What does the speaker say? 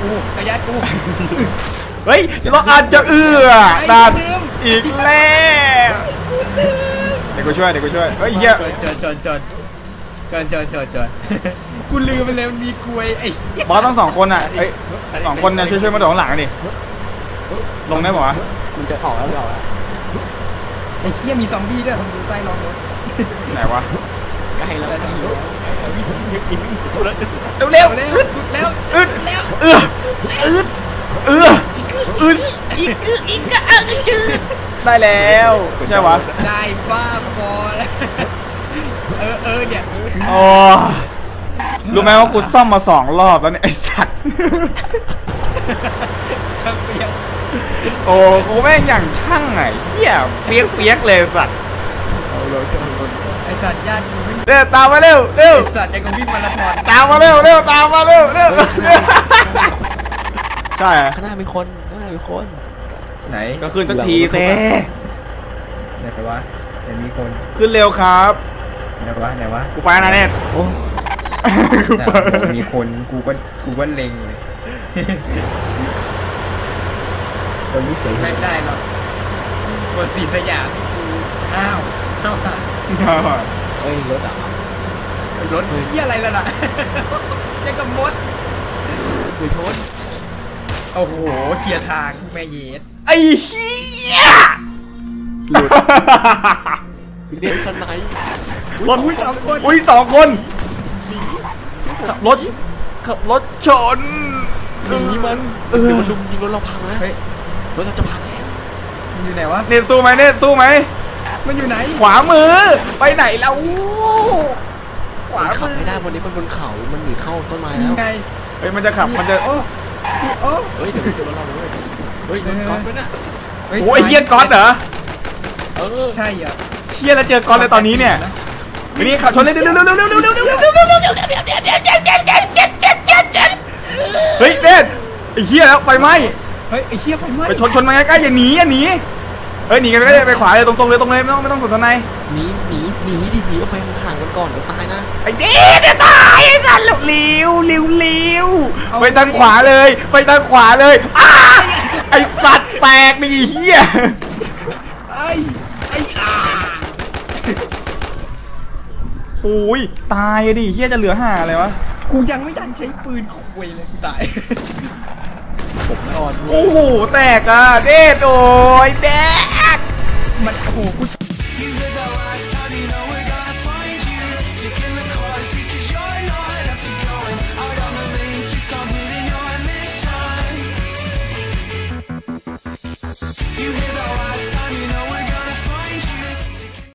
กูระยะกูเฮ้ยเราอาจจะเอื้อไอ้ดันลืมอีกแล้วเดี๋ยวกูช่วยเดี๋ยวกูช่วยเฮ้ยเหี้ยจนจนจนจนจนจนจนกูลืมไปเลยมันมีกลวยไอ้เหี้ยบอสต้องสองคนอะเอ้ยสองคนเนี่ยช่วยช่วยมาโดดข้างหลังดิลงได้ปะวะมันจะออกแล้วจะออกแล้วไอ้เหี้ยมีซอมบี้ด้วยผมดูใต้รองรถไหนวะ ใกลแล้วใกล้แล้ววิ่งวิ่งวิ่งวิ่งสุดแล้วจะเร็วเร็วอึดแล้วอึดแล้วเอืออึดเอืออึดอีกอึดอีกอะจืดได้แล้วใช่วะได้บ้าบอแล้วเออเออเนี่ยโอ้รู้ไหมว่ากูซ่อมมาสองรอบแล้วเนี่ยไอสัตว์ช่างเปียกโอ้กูแม่งอย่างช่างไงเหี้ยเปียกเปียกเลยสัตว์ เอาเลยจะมันไอสัตว์ญาติกูวิ่งเร็วตามมาเร็วเร็วไอสัตว์ยังก็วิ่งมาราธอนตามมาเร็วเร็วตามมาเร็วเร็วใช่ข้างหน้ามีคนข้างหน้ามีคนไหนก็ขึ้นสักทีเซ่ไหนไปวะไหนมีคนขึ้นเร็วครับไหนวะไหนวะกูไปนะเน็ตโอ้มีคนกูก็กูก็เล็งเลยคนนี้สวยไม่ได้หรอกบนสีสยามกูอ้าว อ้าวตายเฮ้ยรถอะรถเหี้ยอะไรล่ะน่ะยังกับมดคือชนโอ้โหเคลียร์ทางแม่เยสไอ้เหี้ยหลุดเรียนสไนป์รถอุ้ยสองคนอุ้ยสองคนหนีขับรถขับรถชนหนีมันเอเดี๋ยวอมันลุมยิงรถเราพังนะเฮ้ยรถเราจะพังแล้วมันอยู่ไหนวะเน็ตสู้ไหมเน็ตสู้ไหม มันอยู่ไหนขวามือ ไปไหนแล้วขวามันขับมือไม่ได้วันนี้มันบนเขา มันหนีเข้าต้นไม้ยัแล้วงไงเฮ้ยมันจะขับมันจะโอ้โอ้เฮ้ยเดี๋ยวรถเราเลยเฮ้ยรถก๊อฟไว้น่ะฮ้โอ้ยเฮียก๊อตเหรอเออใช่เหรอเฮียแล้วเจอก๊อตเลยตอนนี้เนี่ยเฮ้ยนี่ขับชนเลยเร็วเร็วเร็วเร็วเร็วเร็วเร็วเร็วเร็วเร็วเร็วเร็วเฮ้ยเน็ตไอ้เฮียแล้วไฟไหม้เฮ้ยไอ้เหี้ยไฟไหม้ไปชนชนมาใกล้ๆอย่าหนีอย่าหนีเฮ้ยหนีกันใกล้ๆไปขวาเลยตรงๆเลยตรงเลยไม่ต้องไม่ต้องสนทนายหนีหนีหนีดิหนีออกไปห่างๆกันก่อนเดี๋ยวตายนะไอ้เด็กจะตายไอ้สันเลี้ยวเลี้ยวเลี้ยวไปทางขวาเลย ไปทางขวาเลยอ้าไอ้สัตว์แตกนี่เฮียไอ้ไอ้อาโอ้ยตายอะดิเฮียจะเหลือห่าอะไรวะกูยังไม่ทันใช้ปืนคุยเลยกูตาย ผมไม่ออนโอ้โหแตกอะเด็ดโอ้ยแดกมันโอ้โหกู You hear the